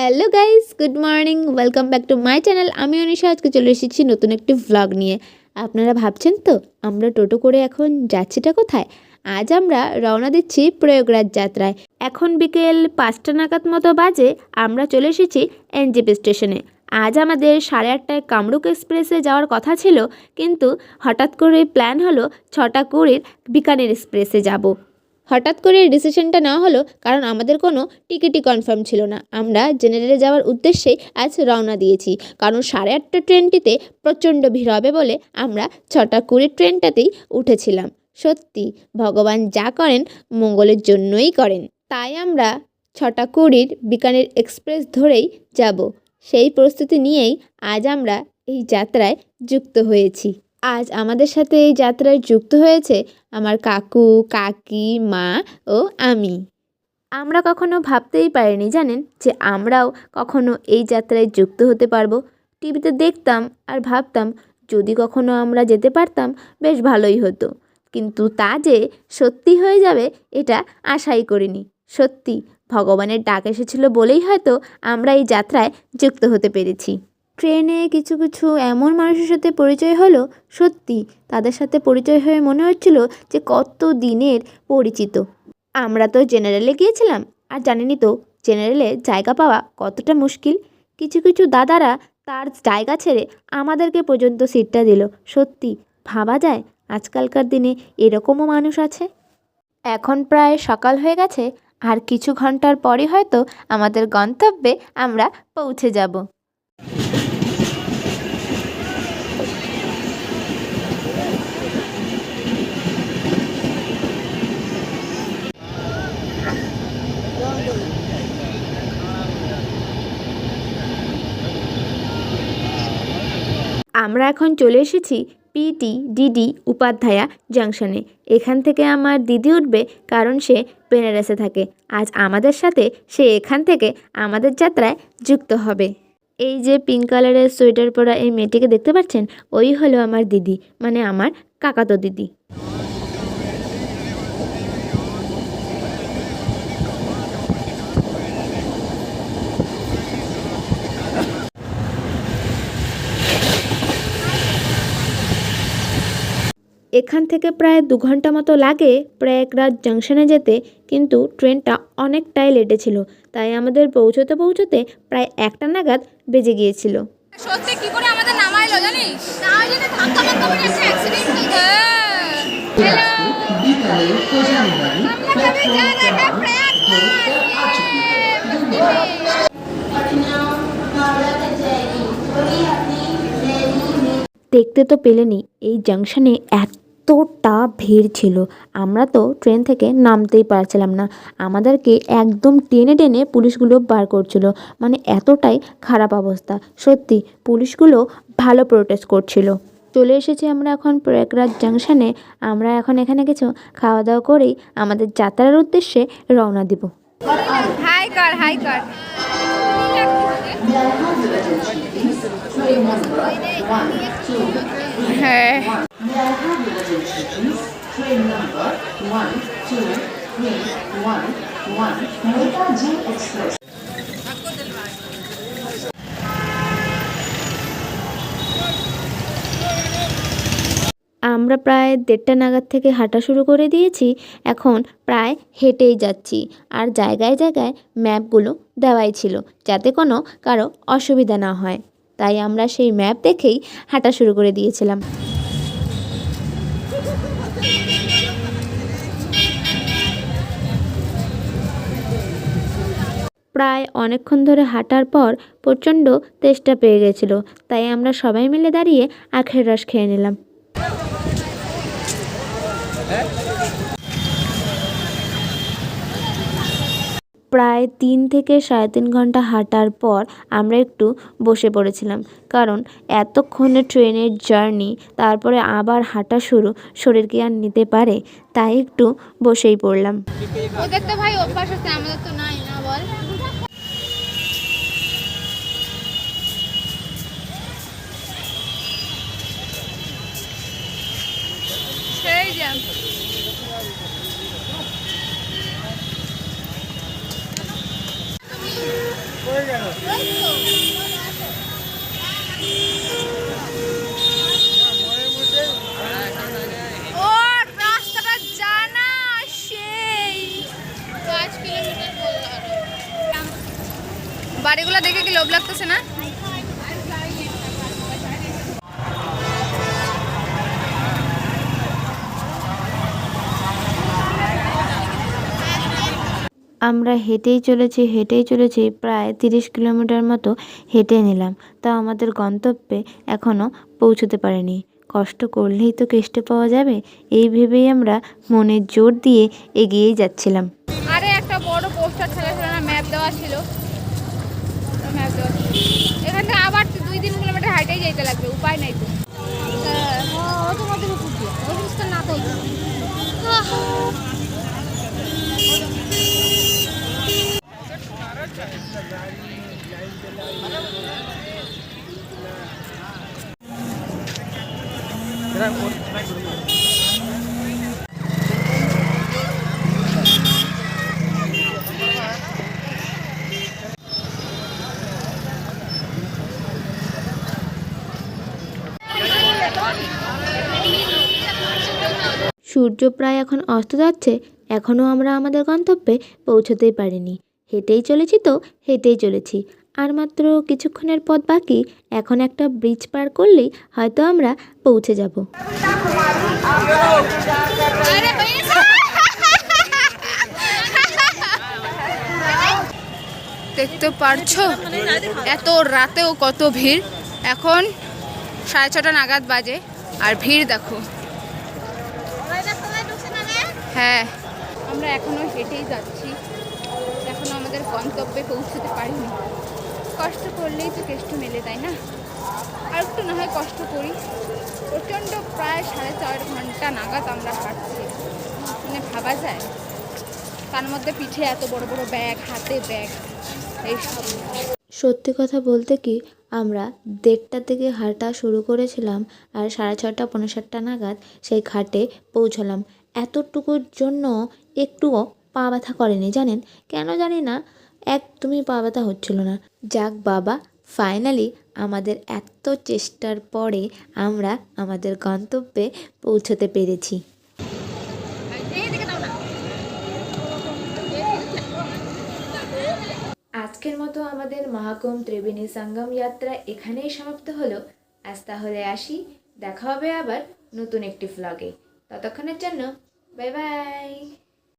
Hello guys good morning welcome back to my channel আমি অনিশা, আজকে চলে এসেছি নতুন একটি ভ্লগ নিয়ে। আপনারা ভাবছেন তো, আমরা টোটো করে এখন যাচ্ছিটা কোথায়? আজ আমরা রওনা দিচ্ছি প্রয়োগরাজ যাত্রায়। এখন বিকেল পাঁচটা নাগাদ মতো বাজে, আমরা চলে এসেছি এনজিপি স্টেশনে। আজ আমাদের সাড়ে আটটায় কামরুক এক্সপ্রেসে যাওয়ার কথা ছিল, কিন্তু হঠাৎ করে প্ল্যান হলো ছটা কুড়ির বিকানের এক্সপ্রেসে যাব। হঠাৎ করে এই ডিসিশনটা নেওয়া হলো কারণ আমাদের কোনো টিকিটই কনফার্ম ছিল না। আমরা জেনারেলে যাওয়ার উদ্দেশ্যেই আজ রওনা দিয়েছি। কারণ সাড়ে আটটা ট্রেনটিতে প্রচণ্ড ভিড় হবে বলে আমরা ছটা কুড়ির ট্রেনটাতেই উঠেছিলাম। সত্যি, ভগবান যা করেন মঙ্গলের জন্যই করেন। তাই আমরা ছটা কুড়ির বিকানের এক্সপ্রেস ধরেই যাব। সেই প্রস্তুতি নিয়েই আজ আমরা এই যাত্রায় যুক্ত হয়েছি। আজ আমাদের সাথে এই যাত্রায় যুক্ত হয়েছে আমার কাকু, কাকি, মা ও আমি। আমরা কখনো ভাবতেই পারিনি জানেন যে আমরাও কখনো এই যাত্রায় যুক্ত হতে পারব। টিভিতে দেখতাম আর ভাবতাম, যদি কখনো আমরা যেতে পারতাম, বেশ ভালোই হতো। কিন্তু তা যে সত্যি হয়ে যাবে, এটা আশাই করিনি। সত্যি, ভগবানের ডাক এসেছিল বলেই হয়তো আমরা এই যাত্রায় যুক্ত হতে পেরেছি। ট্রেনে কিছু কিছু এমন মানুষের সাথে পরিচয় হলো, সত্যি তাদের সাথে পরিচয় হয়ে মনে হচ্ছিল যে কত দিনের পরিচিত। আমরা তো জেনারেলে গিয়েছিলাম, আর জানেনই তো জেনারেলে জায়গা পাওয়া কতটা মুশকিল। কিছু কিছু দাদারা তার জায়গা ছেড়ে আমাদেরকে পর্যন্ত সিটটা দিল। সত্যি ভাবা যায় আজকালকার দিনে এরকমও মানুষ আছে। এখন প্রায় সকাল হয়ে গেছে, আর কিছু ঘণ্টার পরে হয়তো আমাদের গন্তব্যে আমরা পৌঁছে যাব। আমরা এখন চলে এসেছি পিটি ডিডি উপাধ্যায়া জাংশনে। এখান থেকে আমার দিদি উঠবে কারণ সে বেনারসে থাকে। আজ আমাদের সাথে সে এখান থেকে আমাদের যাত্রায় যুক্ত হবে। এই যে পিঙ্ক কালারের সোয়েটার পরা এই মেয়েটিকে দেখতে পাচ্ছেন? ওই হলো আমার দিদি মানে আমার কাকাতো দিদি। এখান থেকে প্রায় দু ঘণ্টা মতো লাগে প্রয়াগরাজ জাংশনে যেতে কিন্তু ট্রেনটা অনেকটাই লেটে ছিল তাই আমাদের পৌঁছতে পৌঁছতে প্রায় একটা নাগাদ বেজে গিয়েছিল। দেখতে তো পেলেনি এই জাংশনে এত এতটা ভিড় ছিল। আমরা তো ট্রেন থেকে নামতেই পারছিলাম না। আমাদেরকে একদম টেনে টেনে পুলিশগুলো বার করছিল। মানে এতটাই খারাপ অবস্থা। সত্যি, পুলিশগুলো ভালো প্রোটেস্ট করছিল। চলে এসেছি আমরা এখন প্রয়াগরাজ জাংশনে আমরা এখন এখানে কিছু খাওয়া দাওয়া করেই আমাদের যাত্রার উদ্দেশ্যে রওনা দিব। হাই হাই হ্যাঁ। Train number Express. আমরা প্রায় দেড়টা নাগাদ থেকে হাঁটা শুরু করে দিয়েছি, এখন প্রায় হেঁটেই যাচ্ছি আর জায়গায় জায়গায় ম্যাপগুলো দেওয়াই ছিল, যাতে কোনো কারও অসুবিধা না হয় তাই আমরা সেই ম্যাপ দেখেই হাঁটা শুরু করে দিয়েছিলাম প্রায় অনেকক্ষণ ধরে হাঁটার পর প্রচণ্ড তেষ্টা পেয়ে গেছিল। তাই আমরা সবাই মিলে দাঁড়িয়ে আখের রস খেয়ে নিলাম। প্রায় তিন থেকে সাড়ে তিন ঘণ্টা হাঁটার পর আমরা একটু বসে পড়েছিলাম। কারণ এতক্ষণে ট্রেনের জার্নি, তারপরে আবার হাঁটা শুরু, শরীর কি আর নিতে পারে, তাই একটু বসেই পড়লাম। ওদের তো ভাই অভ্যাস আছে, আমাদের তো নাই, না বল সেই জ্যাম ও রাস্তাটা জানা সেই পাঁচ কিলোমিটার বাড়িগুলো দেখে কি লোভ লাগতেছে না? আমরা হেঁটেই চলেছি হেঁটেই চলেছি প্রায় তিরিশ কিলোমিটার মতো হেঁটে নিলাম। তা আমাদের গন্তব্যে এখনও পৌঁছতে পারিনি। কষ্ট করলেই তো কেষ্টে পাওয়া যাবে এই ভেবেই আমরা মনের জোর দিয়ে এগিয়েই যাচ্ছিলাম। আরে একটা বড় পোস্টার ছেলে ছিল না ম্যাপ দেওয়া ছিল। এখান থেকে আবার দুই তিন কিলোমিটার হাইটেই যেতে লাগবে উপায় নাই তো। না তো। সূর্য প্রায় এখন অস্ত যাচ্ছে, এখনও আমরা আমাদের গন্তব্যে পৌঁছতেই পারিনি। হেঁটেই চলেছি তো, হেঁটেই চলেছি। আর মাত্র কিছুক্ষণের পথ বাকি, এখন একটা ব্রিজ পার করলেই হয়তো আমরা পৌঁছে যাব। দেখতে পারছ? এত রাতেও কত ভিড়। এখন সাড়ে ছটা নাগাদ বাজে, আর ভিড় দেখো। হ্যাঁ আমরা এখনও হেঁটেই যাচ্ছি। এখনও আমাদের গন্তব্যে পৌঁছতে পারিনি। কষ্ট করলেই তো কেষ্ট মেলে, তাই না? আর একটু না হয় কষ্ট করি। প্রচণ্ড প্রায় সাড়ে চার ঘণ্টা নাগাদ আমরা হাঁটছি। মানে ভাবা যায়। তার মধ্যে পিঠে এত বড় বড় ব্যাগ, হাতে ব্যাগ, এইসব। সত্যি কথা বলতে কি, আমরা দেড়টা থেকে হাঁটা শুরু করেছিলাম আর সাড়ে ছটা পনেরো সাতটা নাগাদ সেই ঘাটে পৌঁছলাম। এতটুকুর জন্য একটুও পা ব্যথা করেনি, জানেন? কেন জানি না, একদমই পা ব্যথা হচ্ছিল না। যাক বাবা, ফাইনালি আমাদের এত চেষ্টার পরে আমরা আমাদের গন্তব্যে পৌঁছতে পেরেছি। মতো আমাদের মহাকুম ত্রিবেণী সঙ্গম যাত্রা এখানেই সমাপ্ত হলো। আজ তাহলে আসি, দেখা হবে আবার নতুন একটি ফ্লগে ততক্ষণের জন্য বাই বাই